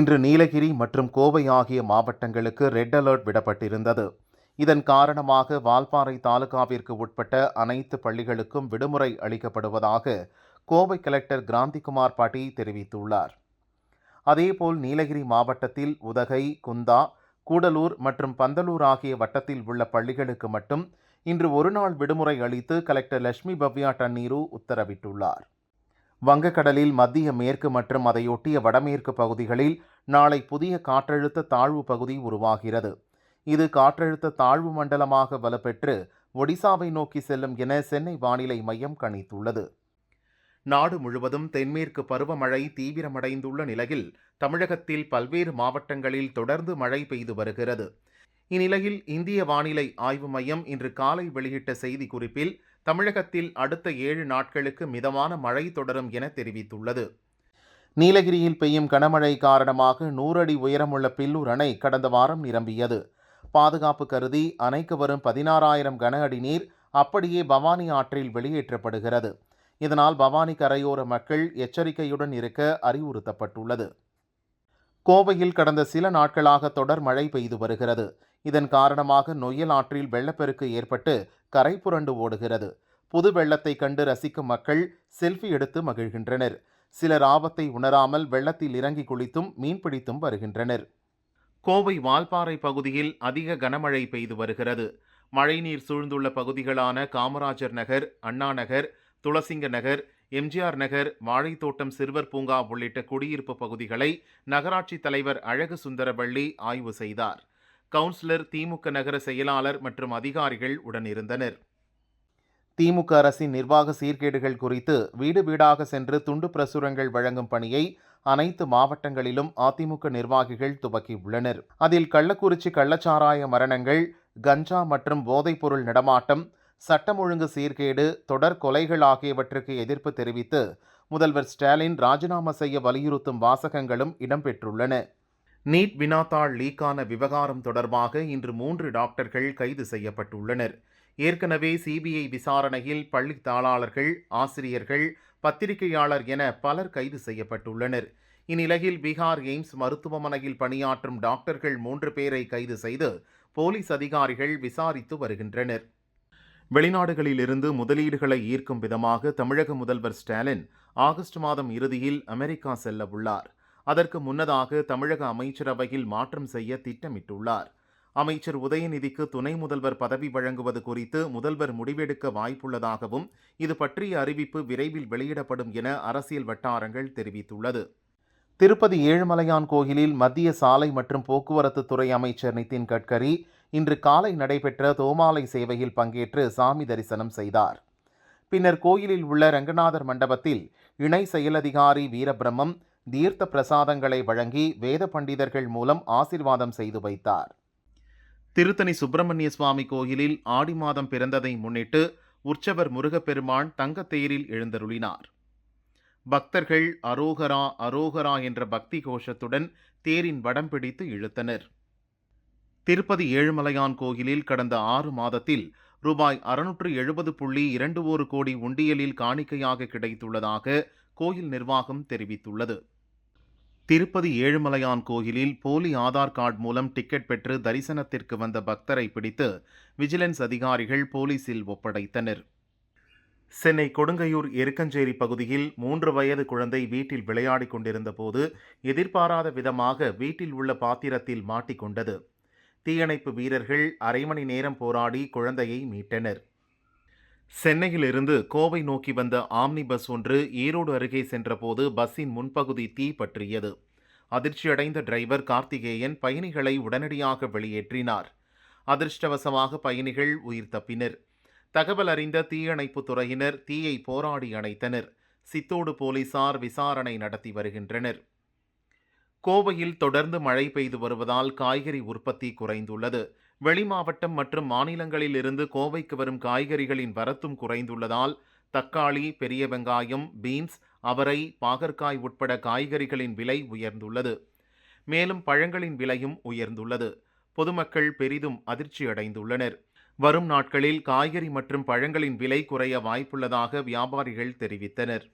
இன்று நீலகிரி மற்றும் கோவை ஆகிய மாவட்டங்களுக்கு ரெட் அலர்ட் விடப்பட்டிருந்தது. இதன் காரணமாக வால்பாறை தாலுகாவிற்கு உட்பட்ட அனைத்து பள்ளிகளுக்கும் விடுமுறை அளிக்கப்படுவதாக கோவை கலெக்டர் கிராந்திகுமார் பாட்டி தெரிவித்துள்ளார். அதேபோல் நீலகிரி மாவட்டத்தில் உதகை குந்தா கூடலூர் மற்றும் பந்தலூர் ஆகிய வட்டத்தில் உள்ள பள்ளிகளுக்கு மட்டும் இன்று ஒருநாள் விடுமுறை அளித்து கலெக்டர் லட்சுமி பவ்யா டன்னீரு உத்தரவிட்டுள்ளார். வங்கக்கடலில் மத்திய மேற்கு மற்றும் அதையொட்டிய வடமேற்கு பகுதிகளில் நாளை புதிய காற்றழுத்த தாழ்வு பகுதி உருவாகிறது. இது காற்றழுத்த தாழ்வு மண்டலமாக வலுப்பெற்று ஒடிசாவை நோக்கி செல்லும் என சென்னை வானிலை மையம் கணித்துள்ளது. நாடு முழுவதும் தென்மேற்கு பருவமழை தீவிரமடைந்துள்ள நிலையில் தமிழகத்தில் பல்வேறு மாவட்டங்களில் தொடர்ந்து மழை பெய்து வருகிறது. இந்நிலையில் இந்திய வானிலை ஆய்வு மையம் இன்று காலை வெளியிட்ட செய்திக்குறிப்பில் தமிழகத்தில் அடுத்த ஏழு நாட்களுக்கு மிதமான மழை தொடரும் என தெரிவித்துள்ளது. நீலகிரியில் பெய்யும் கனமழை காரணமாக நூறு அடி உயரமுள்ள பில்லூர் அணை கடந்த வாரம் நிரம்பியது. பாதுகாப்பு கருதி அணைக்கு வரும் பதினாறாயிரம் கன அடி நீர் அப்படியே பவானி ஆற்றில் வெளியேற்றப்படுகிறது. இதனால் பவானி கரையோர மக்கள் எச்சரிக்கையுடன் இருக்க அறிவுறுத்தப்பட்டுள்ளது. கோவையில் கடந்த சில நாட்களாக தொடர் மழை பெய்து வருகிறது. இதன் காரணமாக நொய்யல் ஆற்றில் வெள்ளப்பெருக்கு ஏற்பட்டு கரை புரண்டு ஓடுகிறது. புது வெள்ளத்தை கண்டு ரசிக்கும் மக்கள் செல்ஃபி எடுத்து மகிழ்கின்றனர். சிலர் ஆபத்தை உணராமல் வெள்ளத்தில் இறங்கி குளித்தும் மீன்பிடித்தும் வருகின்றனர். கோவை வால்பாறை பகுதியில் அதிக கனமழை பெய்து வருகிறது. மழைநீர் சூழ்ந்துள்ள பகுதிகளான காமராஜர் நகர் அண்ணா நகர் துளசிங்க நகர் எம்ஜிஆர் நகர் வாழைத்தோட்டம் சிறுவர் பூங்கா உள்ளிட்ட குடியிருப்பு பகுதிகளை நகராட்சி தலைவர் அழகு சுந்தரவள்ளி ஆய்வு செய்தார். கவுன்சிலர் திமுக நகர செயலாளர் மற்றும் அதிகாரிகள் உடனிருந்தனர். திமுக அரசின் நிர்வாக சீர்கேடுகள் குறித்து வீடு வீடாக சென்று துண்டு பிரசுரங்கள் வழங்கும் பணியை அனைத்து மாவட்டங்களிலும் அதிமுக நிர்வாகிகள் துவக்கியுள்ளனர். அதில் கள்ளக்குறிச்சி கள்ளச்சாராய மரணங்கள் கஞ்சா மற்றும் போதைப்பொருள் நடமாட்டம் சட்டம் ஒழுங்கு சீர்கேடு தொடர் கொலைகள் ஆகியவற்றுக்கு எதிர்ப்பு தெரிவித்து முதல்வர் ஸ்டாலின் ராஜினாமா செய்ய வலியுறுத்தும் வாசகங்களும் இடம்பெற்றுள்ளன நீட் வினாத்தாள் லீக்கான விவகாரம் தொடர்பாக இன்று மூன்று டாக்டர்கள் கைது செய்யப்பட்டுள்ளனர். ஏற்கனவே சிபிஐ விசாரணையில் பள்ளி தாளாளர்கள் ஆசிரியர்கள் பத்திரிகையாளர் என பலர் கைது செய்யப்பட்டுள்ளனர். இந்நிலையில் பீகார் எய்ம்ஸ் மருத்துவமனையில் பணியாற்றும் டாக்டர்கள் மூன்று பேரை கைது செய்து போலீஸ் அதிகாரிகள் விசாரித்து வருகின்றனர். வெளிநாடுகளிலிருந்து முதலீடுகளை ஈர்க்கும் விதமாக தமிழக முதல்வர் ஸ்டாலின் ஆகஸ்ட் மாதம் இறுதியில் அமெரிக்கா செல்ல உள்ளார் அதற்கு முன்னதாக தமிழக அமைச்சரவையில் மாற்றம் செய்ய திட்டமிட்டுள்ளார். அமைச்சர் உதயநிதிக்கு துணை முதல்வர் பதவி வழங்குவது குறித்து முதல்வர் முடிவெடுக்க வாய்ப்புள்ளதாகவும் இது பற்றிய அறிவிப்பு விரைவில் வெளியிடப்படும் என அரசியல் வட்டாரங்கள் தெரிவித்துள்ளது. திருப்பதி ஏழுமலையான் கோயிலில் மத்திய சாலை மற்றும் போக்குவரத்து துறை அமைச்சர் நிதின் கட்கரி இன்று காலை நடைபெற்ற தோமாலை சேவையில் பங்கேற்று சாமி தரிசனம் செய்தார். பின்னர் கோயிலில் உள்ள ரங்கநாதர் மண்டபத்தில் இணை செயலதிகாரி வீரபிரம்மம் தீர்த்த பிரசாதங்களை வழங்கி வேத பண்டிதர்கள் மூலம் ஆசிர்வாதம் செய்து வைத்தார். திருத்தணி சுப்பிரமணிய சுவாமி கோயிலில் ஆடி மாதம் பிறந்ததை முன்னிட்டு உற்சவர் முருகப்பெருமான் தங்கத்தேரில் எழுந்தருளினார். பக்தர்கள் அரோகரா அரோகரா என்ற பக்தி கோஷத்துடன் தேரின் வடம் பிடித்து இழுத்தனர். திருப்பதி ஏழுமலையான் கோயிலில் கடந்த ஆறு மாதத்தில் ரூபாய் அறுநூற்று எழுபது புள்ளி இரண்டு ஒரு கோடி உண்டியலில் காணிக்கையாக கிடைத்துள்ளதாக கோயில் நிர்வாகம் தெரிவித்துள்ளது. திருப்பதி ஏழுமலையான் கோயிலில் போலி ஆதார் கார்டு மூலம் டிக்கெட் பெற்று தரிசனத்திற்கு வந்த பக்தரை பிடித்து விஜிலன்ஸ் அதிகாரிகள் போலீசில் ஒப்படைத்தனர். சென்னை கொடுங்கையூர் எருக்கஞ்சேரி பகுதியில் மூன்று வயது குழந்தை வீட்டில் விளையாடிக் கொண்டிருந்த போது எதிர்பாராத விதமாக வீட்டில் உள்ள பாத்திரத்தில் மாட்டிக்கொண்டது தீயணைப்பு வீரர்கள் அரை மணி நேரம் போராடி குழந்தையை மீட்டனர். சென்னையிலிருந்து கோவை நோக்கி வந்த ஆம்னி பஸ் ஒன்று ஈரோடு அருகே சென்றபோது பஸ்ஸின் முன்பகுதி தீ பற்றியது. அதிர்ச்சியடைந்த டிரைவர் கார்த்திகேயன் பயணிகளை உடனடியாக வெளியேற்றினார். அதிர்ஷ்டவசமாக பயணிகள் உயிர் தப்பினர். தகவல் அறிந்த தீயணைப்பு துறையினர் தீயை போராடி அணைத்தனர். சித்தோடு போலீசார் விசாரணை நடத்தி வருகின்றனர். கோவையில் தொடர்ந்து மழை பெய்து வருவதால் காய்கறி உற்பத்தி குறைந்துள்ளது. வெளி மாவட்டம் மற்றும் மாநிலங்களில் இருந்து கோவைக்கு வரும் காய்கறிகளின் வரத்தும் குறைந்துள்ளதால் தக்காளி பெரிய வெங்காயம் பீன்ஸ் அவரை பாகற்காய் உட்பட காய்கறிகளின் விலை உயர்ந்துள்ளது. மேலும் பழங்களின் விலையும் உயர்ந்துள்ளது. பொதுமக்கள் பெரிதும் அதிர்ச்சியடைந்துள்ளனர் வரும் நாட்களில் காய்கறி மற்றும் பழங்களின் விலை குறைய வாய்ப்புள்ளதாக வியாபாரிகள் தெரிவித்தனர்.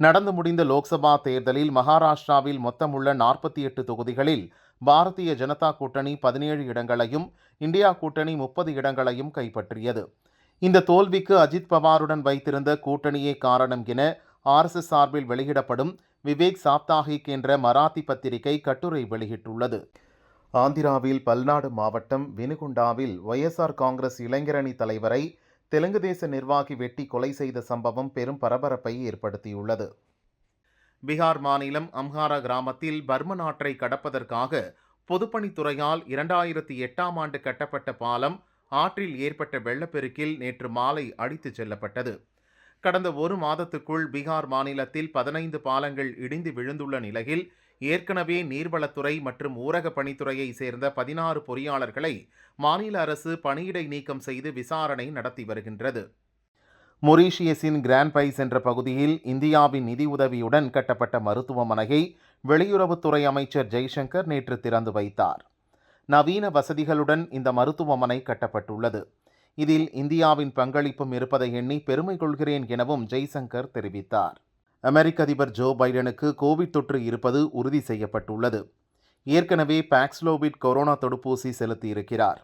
நடந்து முடிந்த லோக்சபா தேர்தலில் மகாராஷ்டிராவில் மொத்தமுள்ள நாற்பத்தி எட்டு தொகுதிகளில் பாரதிய ஜனதா கூட்டணி பதினேழு இடங்களையும் இந்தியா கூட்டணி முப்பது இடங்களையும் கைப்பற்றியது. இந்த தோல்விக்கு அஜித் பவாருடன் வைத்திருந்த கூட்டணியே காரணம் என ஆர்எஸ்எஸ் சார்பில் வெளியிடப்படும் விவேக் சாப்தாகிக் என்ற மராத்தி பத்திரிகை கட்டுரை வெளியிட்டுள்ளது. ஆந்திராவில் பல்நாடு மாவட்டம் வினுகுண்டாவில் ஒய்எஸ்ஆர் காங்கிரஸ் இளைஞரணி தலைவரை தெலுங்கு தேச நிர்வாகி வெட்டி கொலை செய்த சம்பவம் பெரும் பரபரப்பை ஏற்படுத்தியுள்ளது. பீகார் மாநிலம் அம்ஹாரா கிராமத்தில் பர்ம நாற்றை கடப்பதற்காக பொதுப்பணித்துறையால் இரண்டாயிரத்தி எட்டாம் ஆண்டு கட்டப்பட்ட பாலம் ஆற்றில் ஏற்பட்ட வெள்ளப்பெருக்கில் நேற்று மாலை அடித்துச் செல்லப்பட்டது. கடந்த ஒரு மாதத்துக்குள் பீகார் மாநிலத்தில் பதினைந்து பாலங்கள் இடிந்து விழுந்துள்ள நிலையில் ஏற்கனவே நீர்வளத்துறை மற்றும் ஊரக பணித்துறையை சேர்ந்த பதினாறு பொறியாளர்களை மாநில அரசு பணியிடை நீக்கம் செய்து விசாரணை நடத்தி வருகின்றது. மொரீஷியஸின் கிராண்ட் பைஸ் என்ற பகுதியில் இந்தியாவின் நிதியுதவியுடன் கட்டப்பட்ட மருத்துவமனையை வெளியுறவுத்துறை அமைச்சர் ஜெய்சங்கர் நேற்று திறந்து வைத்தார். நவீன வசதிகளுடன் இந்த மருத்துவமனை கட்டப்பட்டுள்ளது. இதில் இந்தியாவின் பங்களிப்பும் இருப்பதை எண்ணி பெருமை கொள்கிறேன் எனவும் ஜெய்சங்கர் தெரிவித்தார். அமெரிக்க அதிபர் ஜோ பைடனுக்கு கோவிட் தொற்று இருப்பது உறுதி செய்யப்பட்டுள்ளது. ஏற்கனவே பாக்ஸ்லோவிட் கொரோனா தடுப்பூசி செலுத்தியிருக்கிறார்.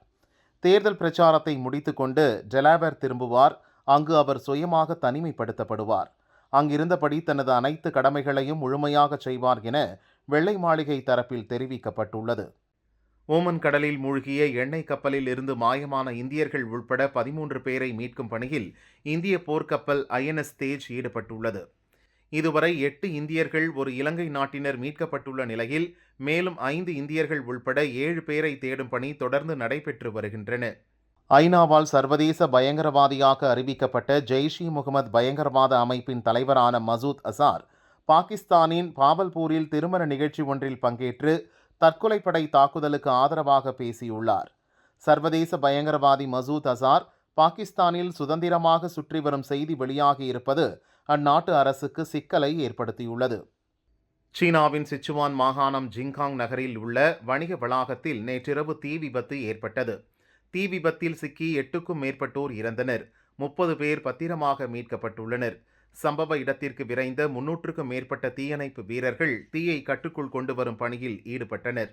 தேர்தல் பிரச்சாரத்தை முடித்துக்கொண்டு டெலாவர் திரும்புவார். அங்கு அவர் சுயமாக தனிமைப்படுத்தப்படுவார். அங்கிருந்தபடி தனது அனைத்து கடமைகளையும் முழுமையாக செய்வார் என வெள்ளை மாளிகை தரப்பில் தெரிவிக்கப்பட்டுள்ளது. ஓமன் கடலில் மூழ்கிய எண்ணெய் கப்பலில் இருந்து மாயமான இந்தியர்கள் உள்பட பதிமூன்று பேரை மீட்கும் பணியில் இந்திய போர்க்கப்பல் ஐஎன்எஸ் தேஜ் ஈடுபட்டுள்ளது. இதுவரை எட்டு இந்தியர்கள் ஒரு இலங்கை நாட்டினர் மீட்கப்பட்டுள்ள நிலையில் மேலும் ஐந்து இந்தியர்கள் உள்பட ஏழு பேரை தேடும் பணி தொடர்ந்து நடைபெற்று வருகின்றன. ஐநாவால் சர்வதேச பயங்கரவாதியாக அறிவிக்கப்பட்ட ஜெய்ஷ் இ முகமது பயங்கரவாத அமைப்பின் தலைவரான மசூத் அசார் பாகிஸ்தானின் பாவல்பூரில் திருமண நிகழ்ச்சி ஒன்றில் பங்கேற்று தற்கொலைப்படை தாக்குதலுக்கு ஆதரவாக பேசியுள்ளார். சர்வதேச பயங்கரவாதி மசூத் அசார் பாகிஸ்தானில் சுதந்திரமாக சுற்றி வரும் செய்தி வெளியாகியிருப்பது அந்நாட்டு அரசுக்கு சிக்கலை ஏற்படுத்தியுள்ளது. சீனாவின் சிச்சுவான் மாகாணம் ஜிங்காங் நகரில் உள்ள வணிக வளாகத்தில் நேற்றிரவு தீ விபத்து ஏற்பட்டது. தீ விபத்தில் சிக்கி எட்டுக்கும் மேற்பட்டோர் இறந்தனர். முப்பது பேர் பத்திரமாக மீட்கப்பட்டுள்ளனர். சம்பவ இடத்திற்கு விரைந்த முன்னூற்றுக்கும் மேற்பட்ட தீயணைப்பு வீரர்கள் தீயை கட்டுக்குள் கொண்டு வரும் பணியில் ஈடுபட்டனர்.